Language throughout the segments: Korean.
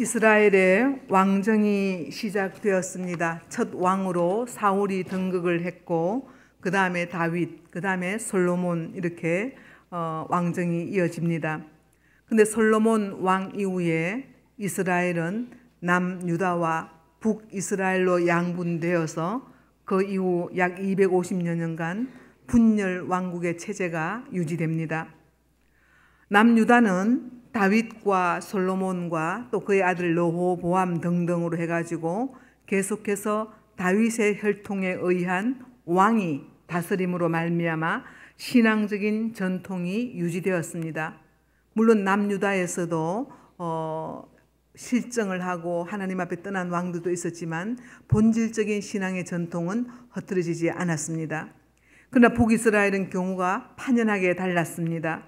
이스라엘의 왕정이 시작되었습니다. 첫 왕으로 사울이 등극을 했고 그 다음에 다윗, 그 다음에 솔로몬 이렇게 어, 왕정이 이어집니다. 근데 솔로몬 왕 이후에 이스라엘은 남유다와 북이스라엘로 양분되어서 그 이후 약 250여 년간 분열 왕국의 체제가 유지됩니다. 남유다는 다윗과 솔로몬과 또 그의 아들 로호보암 등등으로 해가지고 계속해서 다윗의 혈통에 의한 왕이 다스림으로 말미암아 신앙적인 전통이 유지되었습니다. 물론 남유다에서도 어, 실정을 하고 하나님 앞에 떠난 왕들도 있었지만 본질적인 신앙의 전통은 흐트러지지 않았습니다. 그러나 북이스라엘은 경우가 판연하게 달랐습니다.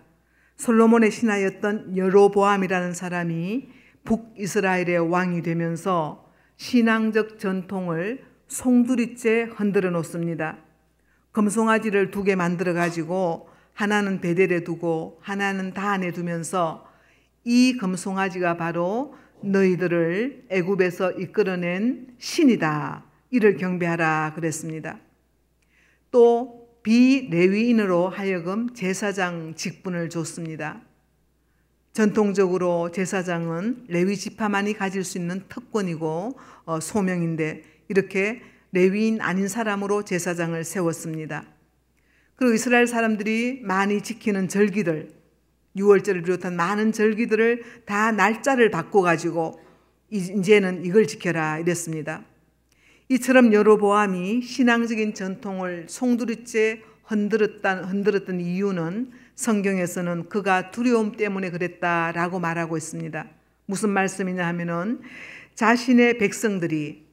솔로몬의 신하였던 여로보암이라는 사람이 북이스라엘의 왕이 되면서 신앙적 전통을 송두리째 흔들어 놓습니다. 금송아지를 두 개 만들어 가지고 하나는 베델에 두고 하나는 다안에 두면서 이 금송아지가 바로 너희들을 애굽에서 이끌어낸 신이다. 이를 경배하라 그랬습니다. 또 비레위인으로 하여금 제사장 직분을 줬습니다. 전통적으로 제사장은 레위 지파만이 가질 수 있는 특권이고 어, 소명인데 이렇게 레위인 아닌 사람으로 제사장을 세웠습니다. 그리고 이스라엘 사람들이 많이 지키는 절기들, 6월절을 비롯한 많은 절기들을 다 날짜를 바꿔 가지고 이제는 이걸 지켜라 이랬습니다. 이처럼 여로보암이 신앙적인 전통을 송두리째 흔들었던, 흔들었던 이유는 성경에서는 그가 두려움 때문에 그랬다라고 말하고 있습니다. 무슨 말씀이냐 하면은 자신의 백성들이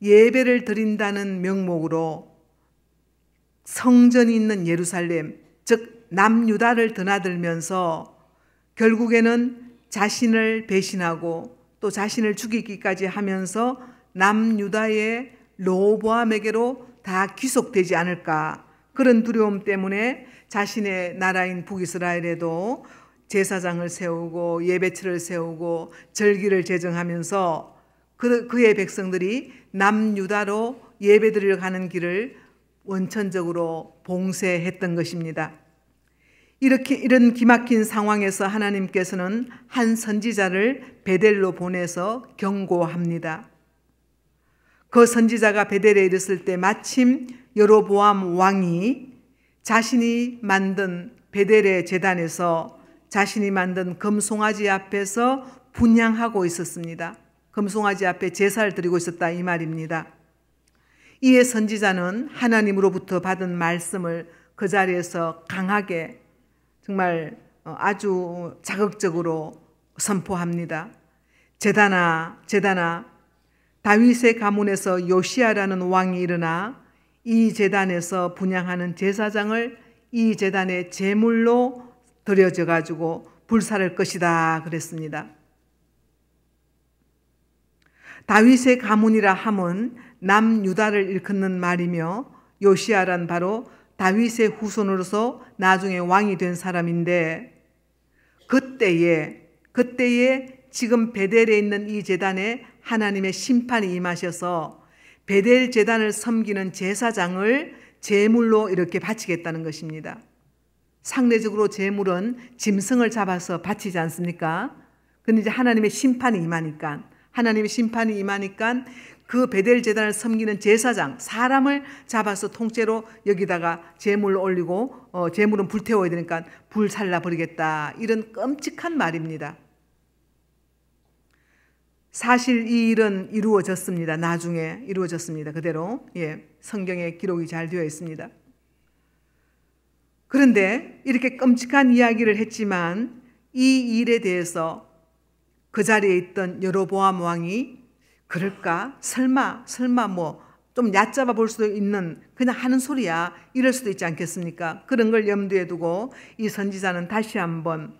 예배를 드린다는 명목으로 성전이 있는 예루살렘, 즉 남유다를 드나들면서 결국에는 자신을 배신하고 또 자신을 죽이기까지 하면서 남유다의 로보암에게로 다 귀속되지 않을까 그런 두려움 때문에 자신의 나라인 북이스라엘에도 제사장을 세우고 예배처를 세우고 절기를 제정하면서 그, 그의 백성들이 남유다로 예배드리러 가는 길을 원천적으로 봉쇄했던 것입니다. 이렇게 이런 기막힌 상황에서 하나님께서는 한 선지자를 베델로 보내서 경고합니다. 그 선지자가 베델에 이르렀을 때 마침 여로보암 왕이 자신이 만든 베델의 재단에서 자신이 만든 금송아지 앞에서 분양하고 있었습니다. 금송아지 앞에 제사를 드리고 있었다 이 말입니다. 이에 선지자는 하나님으로부터 받은 말씀을 그 자리에서 강하게 정말 어, 아주 자극적으로 선포합니다. 제다나 제다나 다윗의 가문에서 요시아라는 왕이 일어나 이 재단에서 분양하는 제사장을 이 재단의 제물로 드려져 가지고 불사를 것이다 그랬습니다. 다윗의 가문이라 함은 남유다를 일컫는 말이며 요시아란 바로 다윗의 후손으로서 나중에 왕이 된 사람인데 그때에 그때에 지금 베델에 있는 이 재단에 하나님의 심판이 임하셔서 베델 재단을 섬기는 제사장을 제물로 이렇게 바치겠다는 것입니다. 상대적으로 제물은 짐승을 잡아서 바치지 않습니까? 근데 이제 하나님의 심판이 임하니까 하나님의 심판이 임하니까 그 베델 재단을 섬기는 제사장 사람을 잡아서 통째로 여기다가 제물을 올리고 어, 제물은 불태워야 되니까 불 살라 버리겠다 이런 끔찍한 말입니다. 사실 이 일은 이루어졌습니다. 나중에 이루어졌습니다. 그대로 예 성경에 기록이 잘 되어 있습니다. 그런데 이렇게 끔찍한 이야기를 했지만 이 일에 대해서 그 자리에 있던 여로보암 왕이 그럴까? 설마, 설마 뭐, 좀 얕잡아 볼 수도 있는 그냥 하는 소리야. 이럴 수도 있지 않겠습니까? 그런 걸 염두에 두고 이 선지자는 다시 한번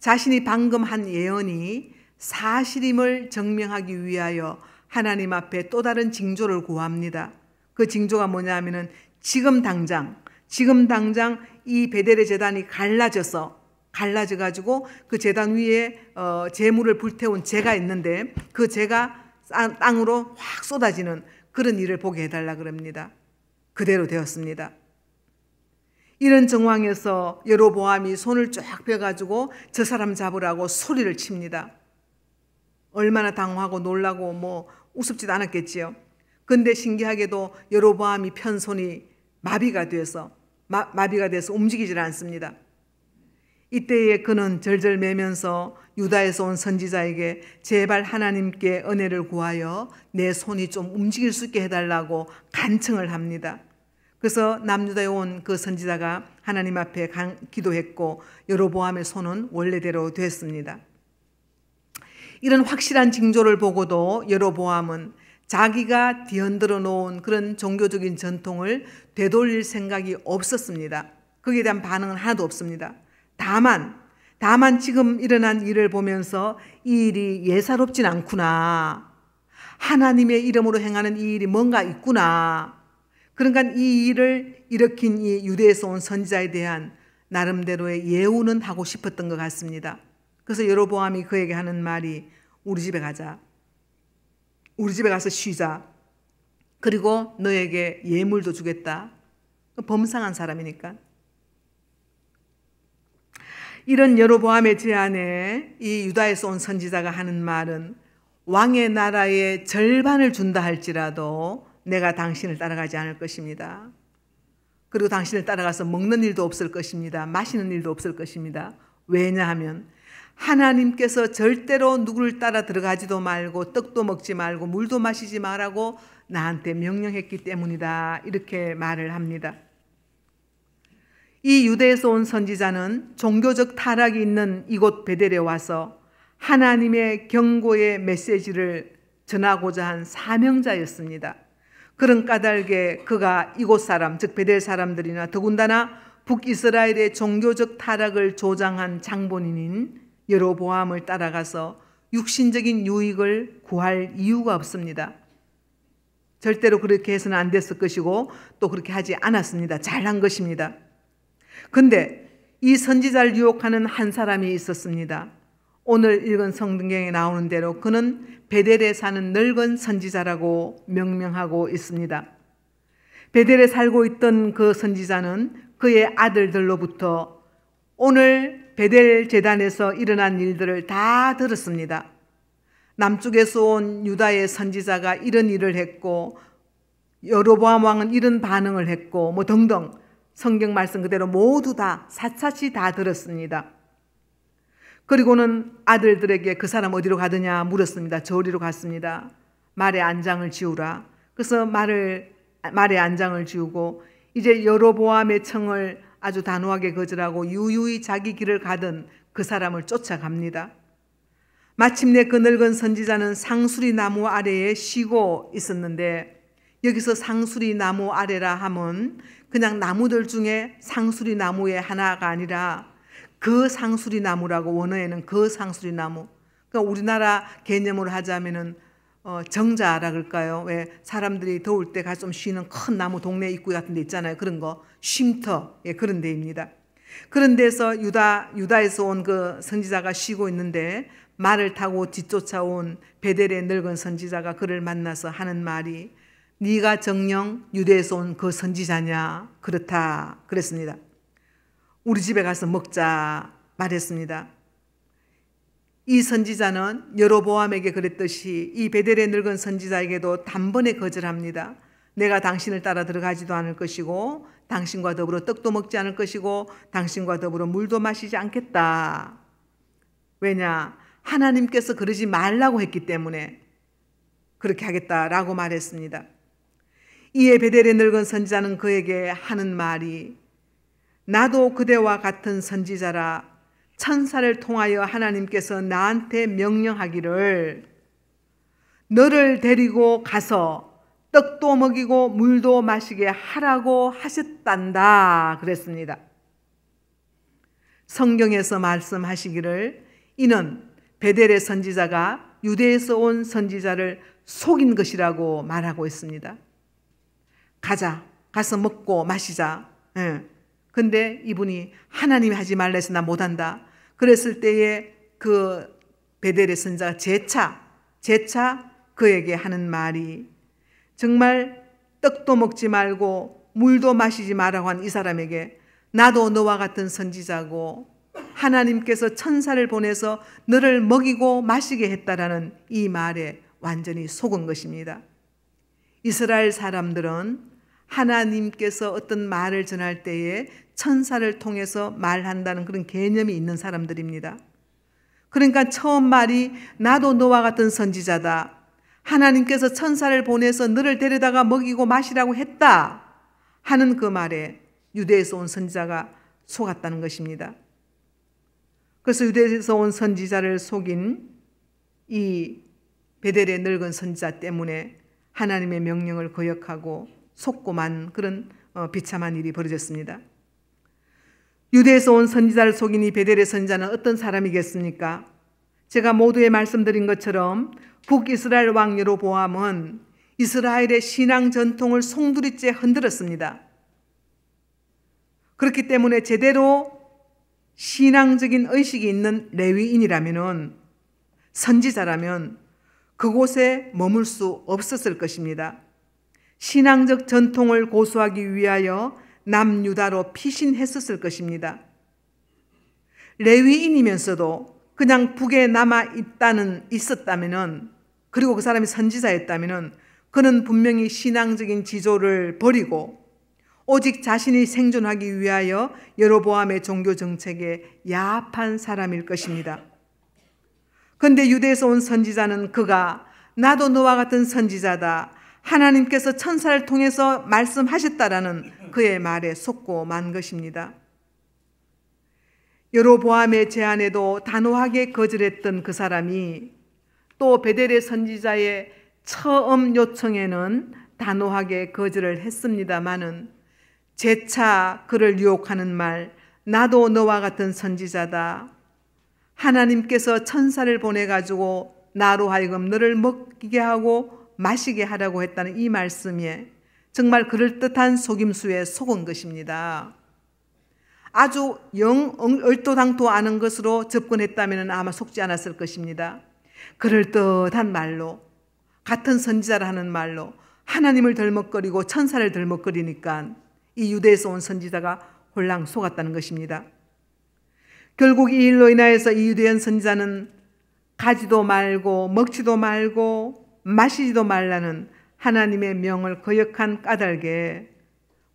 자신이 방금 한 예언이 사실임을 증명하기 위하여 하나님 앞에 또 다른 징조를 구합니다. 그 징조가 뭐냐 하면은 지금 당장, 지금 당장 이 베델의 재단이 갈라져서 갈라져 가지고 그 제단 위에 어, 재물을 불태운 재가 있는데 그 재가 땅으로 확 쏟아지는 그런 일을 보게 해달라 그럽니다. 그대로 되었습니다. 이런 정황에서 여로보암이 손을 쫙 펴가지고 저 사람 잡으라고 소리를 칩니다. 얼마나 당황하고 놀라고 뭐 우습지도 않았겠지요. 근데 신기하게도 여로보암이 편 손이 마비가 돼서 마, 마비가 돼서 움직이질 않습니다. 이때에 그는 절절매면서 유다에서 온 선지자에게 제발 하나님께 은혜를 구하여 내 손이 좀 움직일 수 있게 해달라고 간청을 합니다. 그래서 남유다에 온 그 선지자가 하나님 앞에 기도했고 여로보암의 손은 원래대로 됐습니다. 이런 확실한 징조를 보고도 여로보암은 자기가 뒤흔들어 놓은 그런 종교적인 전통을 되돌릴 생각이 없었습니다. 거기에 대한 반응은 하나도 없습니다. 다만, 다만 지금 일어난 일을 보면서 이 일이 예사롭진 않구나. 하나님의 이름으로 행하는 이 일이 뭔가 있구나. 그러니까 이 일을 일으킨 이 유대에서 온 선지자에 대한 나름대로의 예우는 하고 싶었던 것 같습니다. 그래서 여로보암이 그에게 하는 말이 우리 집에 가자. 우리 집에 가서 쉬자. 그리고 너에게 예물도 주겠다. 범상한 사람이니까. 이런 여로보암의 제안에 이 유다에서 온 선지자가 하는 말은 왕의 나라의 절반을 준다 할지라도 내가 당신을 따라가지 않을 것입니다. 그리고 당신을 따라가서 먹는 일도 없을 것입니다. 마시는 일도 없을 것입니다. 왜냐하면 하나님께서 절대로 누구를 따라 들어가지도 말고 떡도 먹지 말고 물도 마시지 말라고 나한테 명령했기 때문이다. 이렇게 말을 합니다. 이 유대에서 온 선지자는 종교적 타락이 있는 이곳 베델에 와서 하나님의 경고의 메시지를 전하고자 한 사명자였습니다. 그런 까닭에 그가 이곳 사람, 즉 베델 사람들이나 더군다나 북이스라엘의 종교적 타락을 조장한 장본인인 여로보암을 따라가서 육신적인 유익을 구할 이유가 없습니다. 절대로 그렇게 해서는 안 됐을 것이고 또 그렇게 하지 않았습니다. 잘한 것입니다. 근데 이 선지자를 유혹하는 한 사람이 있었습니다. 오늘 읽은 성경에 나오는 대로 그는 베델에 사는 늙은 선지자라고 명명하고 있습니다. 베델에 살고 있던 그 선지자는 그의 아들들로부터 오늘 베델 재단에서 일어난 일들을 다 들었습니다. 남쪽에서 온 유다의 선지자가 이런 일을 했고 여로보암 왕은 이런 반응을 했고 뭐 등등 성경 말씀 그대로 모두 다 샅샅이 다 들었습니다. 그리고는 아들들에게 그 사람 어디로 가느냐 물었습니다. 저리로 갔습니다. 말에 안장을 지우라. 그래서 말을 말에 안장을 지우고 이제 여로보암의 청을 아주 단호하게 거절하고 유유히 자기 길을 가던 그 사람을 쫓아갑니다. 마침내 그 늙은 선지자는 상수리 나무 아래에 쉬고 있었는데 여기서 상수리 나무 아래라 하면 그냥 나무들 중에 상수리 나무의 하나가 아니라 그 상수리 나무라고 원어에는 그 상수리 나무. 그러니까 우리나라 개념으로 하자면은 어, 정자라 그럴까요? 왜 사람들이 더울 때 가서 좀 쉬는 큰 나무 동네 입구 같은 데 있잖아요. 그런 거 쉼터 예, 그런 데입니다. 그런 데서 유다 유다에서 온 그 선지자가 쉬고 있는데 말을 타고 뒤쫓아온 베델의 늙은 선지자가 그를 만나서 하는 말이 네가 정령 유대에서 온 그 선지자냐? 그렇다. 그랬습니다. 우리 집에 가서 먹자 말했습니다. 이 선지자는 여로보암에게 그랬듯이 이 베델의 늙은 선지자에게도 단번에 거절합니다. 내가 당신을 따라 들어가지도 않을 것이고 당신과 더불어 떡도 먹지 않을 것이고 당신과 더불어 물도 마시지 않겠다. 왜냐? 하나님께서 그러지 말라고 했기 때문에 그렇게 하겠다라고 말했습니다. 이에 베델의 늙은 선지자는 그에게 하는 말이 나도 그대와 같은 선지자라 천사를 통하여 하나님께서 나한테 명령하기를 너를 데리고 가서 떡도 먹이고 물도 마시게 하라고 하셨단다 그랬습니다. 성경에서 말씀하시기를 이는 베델의 선지자가 유대에서 온 선지자를 속인 것이라고 말하고 있습니다. 가자. 가서 먹고 마시자. 예. 근데 이분이 하나님이 하지 말라 해서 나 못한다. 그랬을 때에 그 베델의 선자가 재차 재차 그에게 하는 말이 정말 떡도 먹지 말고 물도 마시지 말라고 한 이 사람에게 나도 너와 같은 선지자고 하나님께서 천사를 보내서 너를 먹이고 마시게 했다라는 이 말에 완전히 속은 것입니다. 이스라엘 사람들은 하나님께서 어떤 말을 전할 때에 천사를 통해서 말한다는 그런 개념이 있는 사람들입니다. 그러니까 처음 말이 나도 너와 같은 선지자다. 하나님께서 천사를 보내서 너를 데려다가 먹이고 마시라고 했다. 하는 그 말에 유대에서 온 선지자가 속았다는 것입니다. 그래서 유대에서 온 선지자를 속인 이 베델의 늙은 선지자 때문에 하나님의 명령을 거역하고 속고만 그런 어, 비참한 일이 벌어졌습니다. 유대에서 온 선지자를 속인 이 베델의 선지자는 어떤 사람이겠습니까? 제가 모두에 말씀드린 것처럼 북이스라엘 왕 여로보암은 이스라엘의 신앙 전통을 송두리째 흔들었습니다. 그렇기 때문에 제대로 신앙적인 의식이 있는 레위인이라면 선지자라면 그곳에 머물 수 없었을 것입니다. 신앙적 전통을 고수하기 위하여 남유다로 피신했었을 것입니다. 레위인이면서도 그냥 북에 남아 있다는 있었다면은 그리고 그 사람이 선지자였다면은 그는 분명히 신앙적인 지조를 버리고 오직 자신이 생존하기 위하여 여로보암의 종교 정책에 야합한 사람일 것입니다. 그런데 유대에서 온 선지자는 그가 나도 너와 같은 선지자다. 하나님께서 천사를 통해서 말씀하셨다라는 그의 말에 속고 만 것입니다. 여로보암의 제안에도 단호하게 거절했던 그 사람이 또 베델의 선지자의 처음 요청에는 단호하게 거절을 했습니다마는 재차 그를 유혹하는 말 나도 너와 같은 선지자다. 하나님께서 천사를 보내 가지고 나로 하여금 너를 먹게 하고 마시게 하라고 했다는 이 말씀에 정말 그럴듯한 속임수에 속은 것입니다. 아주 영 얼토당토 아는 것으로 접근했다면 아마 속지 않았을 것입니다. 그럴듯한 말로 같은 선지자를 하는 말로 하나님을 덜먹거리고 천사를 덜먹거리니까 이 유대에서 온 선지자가 홀랑 속았다는 것입니다. 결국 이 일로 인하여서 이 유대인 선지자는 가지도 말고 먹지도 말고 마시지도 말라는 하나님의 명을 거역한 까닭에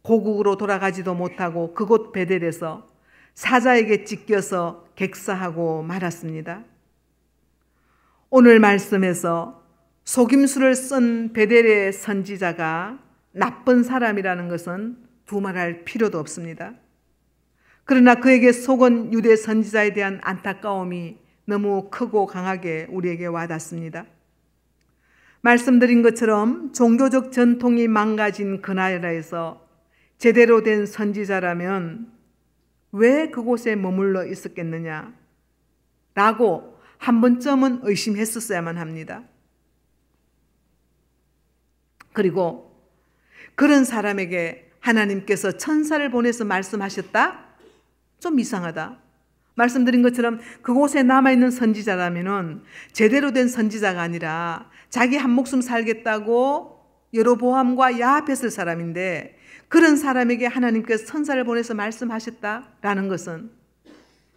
고국으로 돌아가지도 못하고 그곳 베델에서 사자에게 찢겨서 객사하고 말았습니다. 오늘 말씀에서 속임수를 쓴 베델의 선지자가 나쁜 사람이라는 것은 두말할 필요도 없습니다. 그러나 그에게 속은 유대 선지자에 대한 안타까움이 너무 크고 강하게 우리에게 와닿습니다. 말씀드린 것처럼 종교적 전통이 망가진 그 나라에서 제대로 된 선지자라면 왜 그곳에 머물러 있었겠느냐? 라고 한 번쯤은 의심했었어야만 합니다. 그리고 그런 사람에게 하나님께서 천사를 보내서 말씀하셨다? 좀 이상하다. 말씀드린 것처럼 그곳에 남아있는 선지자라면 제대로 된 선지자가 아니라 자기 한 목숨 살겠다고 여로보암과 야합했을 사람인데 그런 사람에게 하나님께서 천사를 보내서 말씀하셨다라는 것은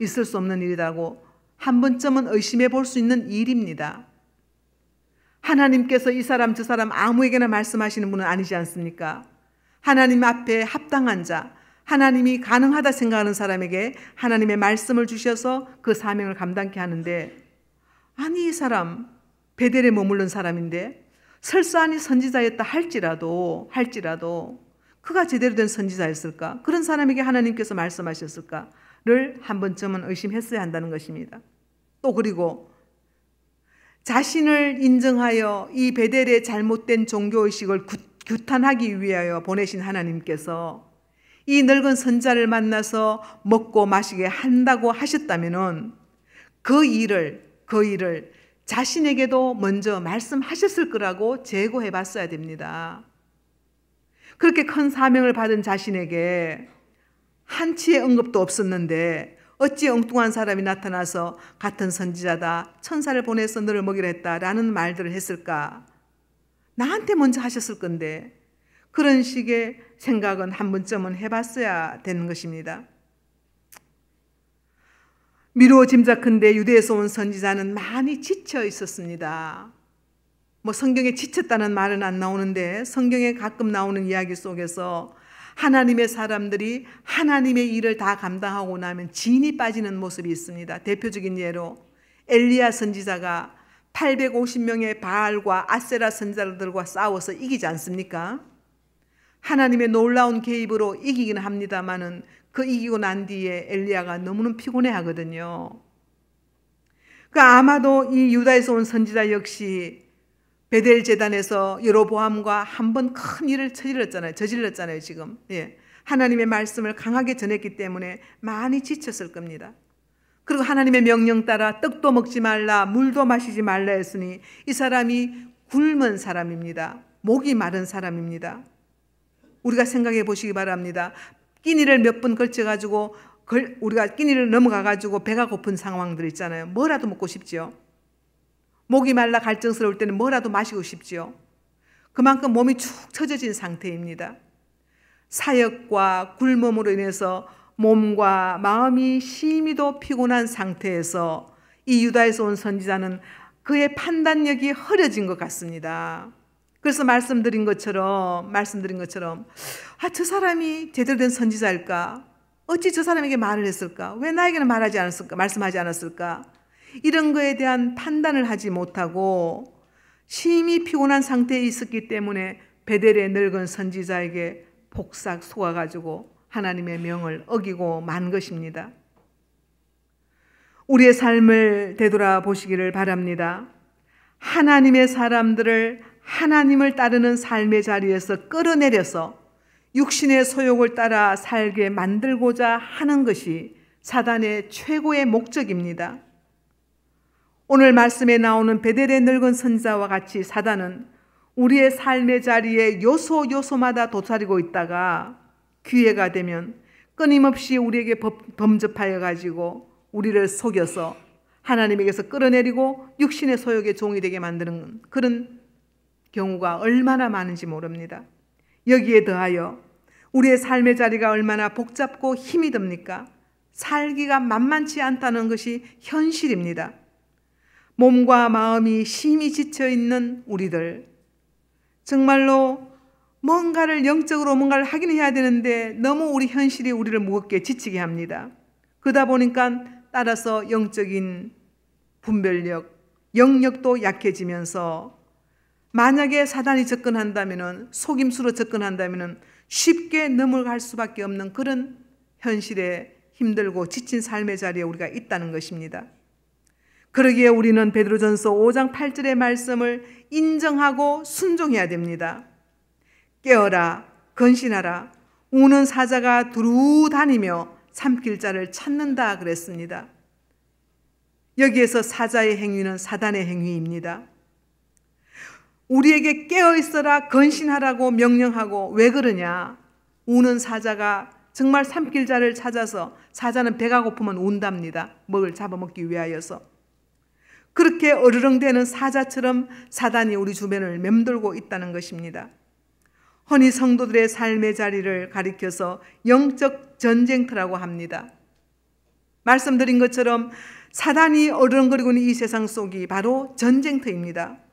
있을 수 없는 일이라고 한 번쯤은 의심해 볼 수 있는 일입니다. 하나님께서 이 사람 저 사람 아무에게나 말씀하시는 분은 아니지 않습니까? 하나님 앞에 합당한 자, 하나님이 가능하다 생각하는 사람에게 하나님의 말씀을 주셔서 그 사명을 감당케 하는데 아니 이 사람 베델에 머무른 사람인데 설사하니 선지자였다 할지라도 할지라도 그가 제대로 된 선지자였을까? 그런 사람에게 하나님께서 말씀하셨을까?를 한 번쯤은 의심했어야 한다는 것입니다. 또 그리고 자신을 인정하여 이 베델의 잘못된 종교의식을 규탄하기 위하여 보내신 하나님께서 이 늙은 선자를 만나서 먹고 마시게 한다고 하셨다면은 그 일을 그 일을 자신에게도 먼저 말씀하셨을 거라고 제고해 봤어야 됩니다. 그렇게 큰 사명을 받은 자신에게 한치의 언급도 없었는데 어찌 엉뚱한 사람이 나타나서 같은 선지자다, 천사를 보내서 너를 먹이라 했다라는 말들을 했을까? 나한테 먼저 하셨을 건데 그런 식의 생각은 한 번쯤은 해봤어야 되는 것입니다. 미루어 짐작컨대 유대에서 온 선지자는 많이 지쳐 있었습니다. 뭐 성경에 지쳤다는 말은 안 나오는데 성경에 가끔 나오는 이야기 속에서 하나님의 사람들이 하나님의 일을 다 감당하고 나면 진이 빠지는 모습이 있습니다. 대표적인 예로 엘리야 선지자가 850명의 바알과 아세라 선자들과 싸워서 이기지 않습니까? 하나님의 놀라운 개입으로 이기기는 합니다만은 그 이기고 난 뒤에 엘리야가 너무는 피곤해 하거든요. 그 아마도 이 유다에서 온 선지자 역시 베델 재단에서 여로보암과 한 번 큰 일을 저질렀잖아요. 저질렀잖아요, 지금. 예. 하나님의 말씀을 강하게 전했기 때문에 많이 지쳤을 겁니다. 그리고 하나님의 명령 따라 떡도 먹지 말라, 물도 마시지 말라 했으니 이 사람이 굶은 사람입니다. 목이 마른 사람입니다. 우리가 생각해 보시기 바랍니다. 끼니를 몇 번 걸쳐 가지고 우리가 끼니를 넘어가 가지고 배가 고픈 상황들 있잖아요. 뭐라도 먹고 싶죠. 목이 말라 갈증스러울 때는 뭐라도 마시고 싶지요. 그만큼 몸이 축 처져진 상태입니다. 사역과 굶음으로 인해서 몸과 마음이 심히도 피곤한 상태에서 이 유다에서 온 선지자는 그의 판단력이 흐려진 것 같습니다. 그래서 말씀드린 것처럼 말씀드린 것처럼 아 저 사람이 제대로 된 선지자일까? 어찌 저 사람에게 말을 했을까? 왜 나에게는 말하지 않았을까? 말씀하지 않았을까? 이런 거에 대한 판단을 하지 못하고 심히 피곤한 상태에 있었기 때문에 베델의 늙은 선지자에게 복삭 속아가지고 하나님의 명을 어기고 만 것입니다. 우리의 삶을 되돌아보시기를 바랍니다. 하나님의 사람들을 하나님을 따르는 삶의 자리에서 끌어내려서 육신의 소욕을 따라 살게 만들고자 하는 것이 사단의 최고의 목적입니다. 오늘 말씀에 나오는 베델의 늙은 선자와 같이 사단은 우리의 삶의 자리에 요소 요소마다 도사리고 있다가 기회가 되면 끊임없이 우리에게 범접하여 가지고 우리를 속여서 하나님에게서 끌어내리고 육신의 소욕의 종이 되게 만드는 그런 경우가 얼마나 많은지 모릅니다. 여기에 더하여 우리의 삶의 자리가 얼마나 복잡고 힘이 듭니까? 살기가 만만치 않다는 것이 현실입니다. 몸과 마음이 심히 지쳐 있는 우리들. 정말로 뭔가를 영적으로 뭔가를 하긴 해야 되는데 너무 우리 현실이 우리를 무겁게 지치게 합니다. 그러다 보니까 따라서 영적인 분별력, 영역도 약해지면서 만약에 사단이 접근한다면 속임수로 접근한다면 쉽게 넘어갈 수밖에 없는 그런 현실에 힘들고 지친 삶의 자리에 우리가 있다는 것입니다. 그러기에 우리는 베드로전서 5장 8절의 말씀을 인정하고 순종해야 됩니다. 깨어라, 건신하라, 우는 사자가 두루 다니며 삼킬 자를 찾는다 그랬습니다. 여기에서 사자의 행위는 사단의 행위입니다. 우리에게 깨어 있어라, 건신하라고 명령하고 왜 그러냐? 우는 사자가 정말 삼킬 자를 찾아서 사자는 배가 고프면 운답니다. 먹을 잡아먹기 위하여서. 그렇게 어르렁대는 사자처럼 사단이 우리 주변을 맴돌고 있다는 것입니다. 허니 성도들의 삶의 자리를 가리켜서 영적 전쟁터라고 합니다. 말씀드린 것처럼 사단이 어르렁거리고 있는 이 세상 속이 바로 전쟁터입니다.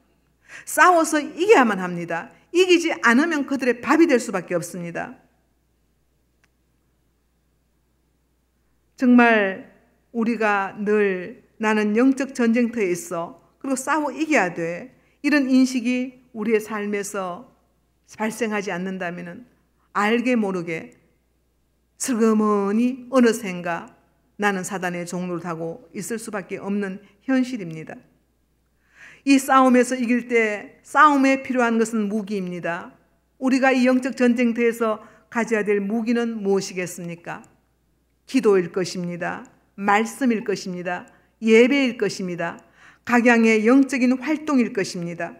싸워서 이겨야만 합니다. 이기지 않으면 그들의 밥이 될 수밖에 없습니다. 정말 우리가 늘 나는 영적 전쟁터에 있어. 그리고 싸워 이겨야 돼. 이런 인식이 우리의 삶에서 발생하지 않는다면 알게 모르게 슬그머니 어느샌가 나는 사단의 종로를 타고 있을 수밖에 없는 현실입니다. 이 싸움에서 이길 때 싸움에 필요한 것은 무기입니다. 우리가 이 영적 전쟁터에서 가져야 될 무기는 무엇이겠습니까? 기도일 것입니다. 말씀일 것입니다. 예배일 것입니다. 각양의 영적인 활동일 것입니다.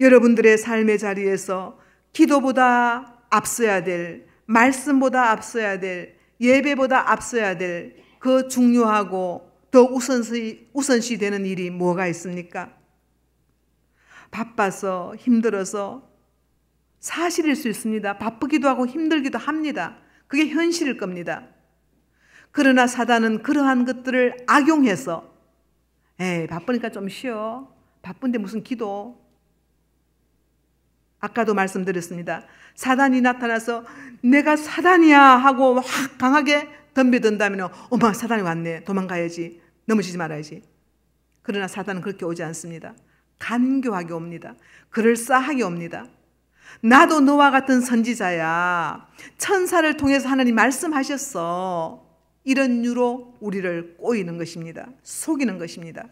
여러분들의 삶의 자리에서 기도보다 앞서야 될, 말씀보다 앞서야 될 예배보다 앞서야 될 그 중요하고 더 우선시, 우선시 되는 일이 뭐가 있습니까? 바빠서 힘들어서 사실일 수 있습니다. 바쁘기도 하고 힘들기도 합니다. 그게 현실일 겁니다. 그러나 사단은 그러한 것들을 악용해서 에이 바쁘니까 좀 쉬어. 바쁜데 무슨 기도. 아까도 말씀드렸습니다. 사단이 나타나서 내가 사단이야 하고 확 강하게 덤벼든다면 어머 사단이 왔네 도망가야지 넘어지지 말아야지. 그러나 사단은 그렇게 오지 않습니다. 간교하게 옵니다. 그럴싸하게 옵니다. 나도 너와 같은 선지자야. 천사를 통해서 하나님 말씀하셨어. 이런 유로 우리를 꼬이는 것입니다. 속이는 것입니다.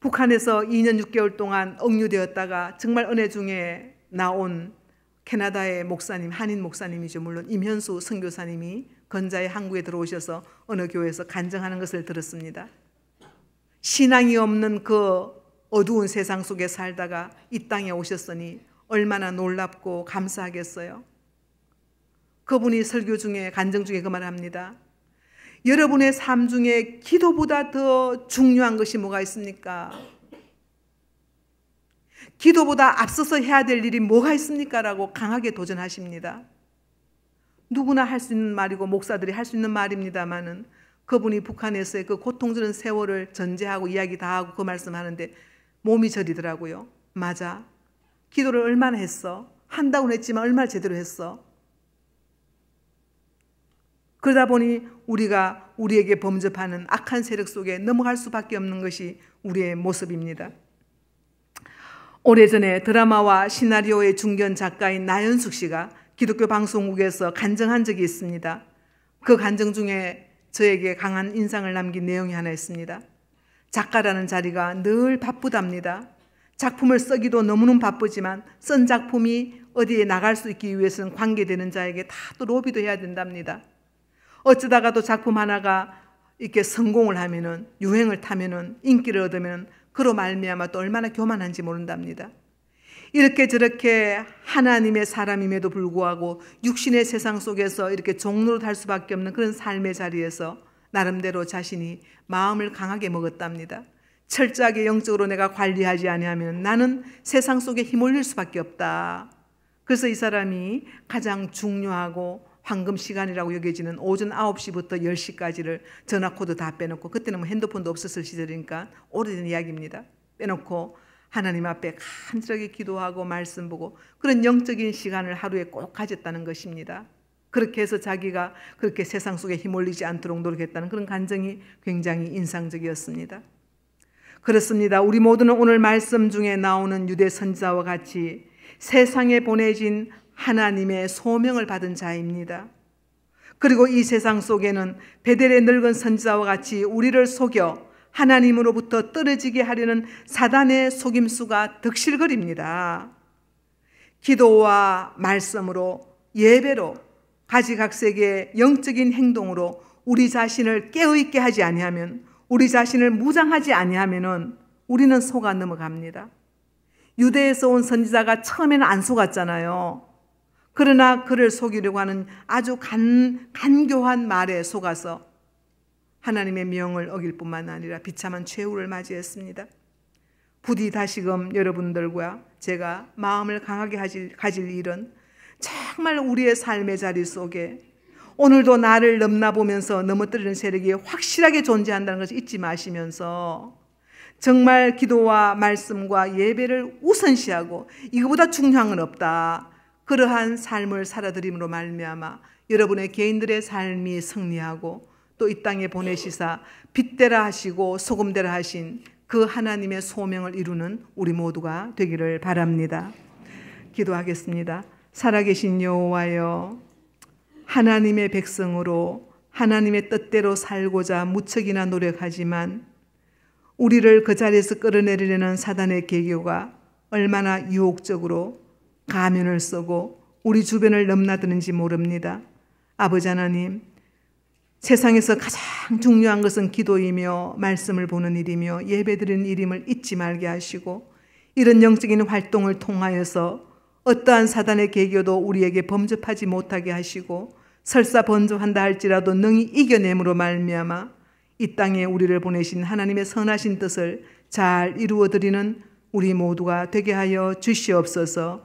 북한에서 2년 6개월 동안 억류되었다가 정말 은혜 중에 나온 캐나다의 목사님, 한인 목사님이죠. 물론 임현수 선교사님이 건자에 한국에 들어오셔서 어느 교회에서 간증하는 것을 들었습니다. 신앙이 없는 그 어두운 세상 속에 살다가 이 땅에 오셨으니 얼마나 놀랍고 감사하겠어요. 그분이 설교 중에 간증 중에 그 말을 합니다. 여러분의 삶 중에 기도보다 더 중요한 것이 뭐가 있습니까? 기도보다 앞서서 해야 될 일이 뭐가 있습니까? 라고 강하게 도전하십니다. 누구나 할 수 있는 말이고 목사들이 할 수 있는 말입니다만은 그분이 북한에서의 그 고통스러운 세월을 전제하고 이야기 다 하고 그 말씀하는데 몸이 저리더라고요. 맞아. 기도를 얼마나 했어? 한다고 했지만 얼마나 제대로 했어? 그러다 보니 우리가 우리에게 범접하는 악한 세력 속에 넘어갈 수밖에 없는 것이 우리의 모습입니다. 오래전에 드라마와 시나리오의 중견 작가인 나연숙 씨가 기독교 방송국에서 간증한 적이 있습니다. 그 간증 중에 저에게 강한 인상을 남긴 내용이 하나 있습니다. 작가라는 자리가 늘 바쁘답니다. 작품을 쓰기도 너무너무 바쁘지만 쓴 작품이 어디에 나갈 수 있기 위해서는 관계되는 자에게 다 또 로비도 해야 된답니다. 어쩌다가도 작품 하나가 이렇게 성공을 하면은 유행을 타면은 인기를 얻으면 그로 말미암아 또 얼마나 교만한지 모른답니다. 이렇게 저렇게 하나님의 사람임에도 불구하고 육신의 세상 속에서 이렇게 종로로 달 수밖에 없는 그런 삶의 자리에서 나름대로 자신이 마음을 강하게 먹었답니다. 철저하게 영적으로 내가 관리하지 아니하면 나는 세상 속에 힘올릴 수밖에 없다. 그래서 이 사람이 가장 중요하고 황금 시간이라고 여겨지는 오전 9시부터 10시까지를 전화 코드 다 빼놓고 그때는 뭐 핸드폰도 없었을 시절이니까 오래된 이야기입니다. 빼놓고 하나님 앞에 간절하게 기도하고 말씀 보고 그런 영적인 시간을 하루에 꼭 가졌다는 것입니다. 그렇게 해서 자기가 그렇게 세상 속에 힘올리지 않도록 노력했다는 그런 간정이 굉장히 인상적이었습니다. 그렇습니다. 우리 모두는 오늘 말씀 중에 나오는 유대 선지자와 같이 세상에 보내진 하나님의 소명을 받은 자입니다. 그리고 이 세상 속에는 베델의 늙은 선지자와 같이 우리를 속여 하나님으로부터 떨어지게 하려는 사단의 속임수가 득실거립니다. 기도와 말씀으로 예배로 가지각색의 영적인 행동으로 우리 자신을 깨어있게 하지 아니하면 우리 자신을 무장하지 아니하면은 우리는 속아 넘어갑니다. 유대에서 온 선지자가 처음에는 안 속았잖아요. 그러나 그를 속이려고 하는 아주 간, 간교한 말에 속아서 하나님의 명을 어길 뿐만 아니라 비참한 최후를 맞이했습니다. 부디 다시금 여러분들과 제가 마음을 강하게 가질 일은 정말 우리의 삶의 자리 속에 오늘도 나를 넘나보면서 넘어뜨리는 세력이 확실하게 존재한다는 것을 잊지 마시면서 정말 기도와 말씀과 예배를 우선시하고 이거보다 중요한 건 없다. 그러한 삶을 살아드림으로 말미암아 여러분의 개인들의 삶이 승리하고 또 이 땅에 보내시사 빛대라 하시고 소금대라 하신 그 하나님의 소명을 이루는 우리 모두가 되기를 바랍니다. 기도하겠습니다. 살아계신 여호와여 하나님의 백성으로 하나님의 뜻대로 살고자 무척이나 노력하지만 우리를 그 자리에서 끌어내리려는 사단의 계교가 얼마나 유혹적으로 가면을 쓰고 우리 주변을 넘나드는지 모릅니다. 아버지 하나님, 세상에서 가장 중요한 것은 기도이며 말씀을 보는 일이며 예배드리는 일임을 잊지 말게 하시고 이런 영적인 활동을 통하여서 어떠한 사단의 계교도 우리에게 범접하지 못하게 하시고 설사 번조한다 할지라도 능히 이겨냄으로 말미암아 이 땅에 우리를 보내신 하나님의 선하신 뜻을 잘 이루어 드리는 우리 모두가 되게 하여 주시옵소서.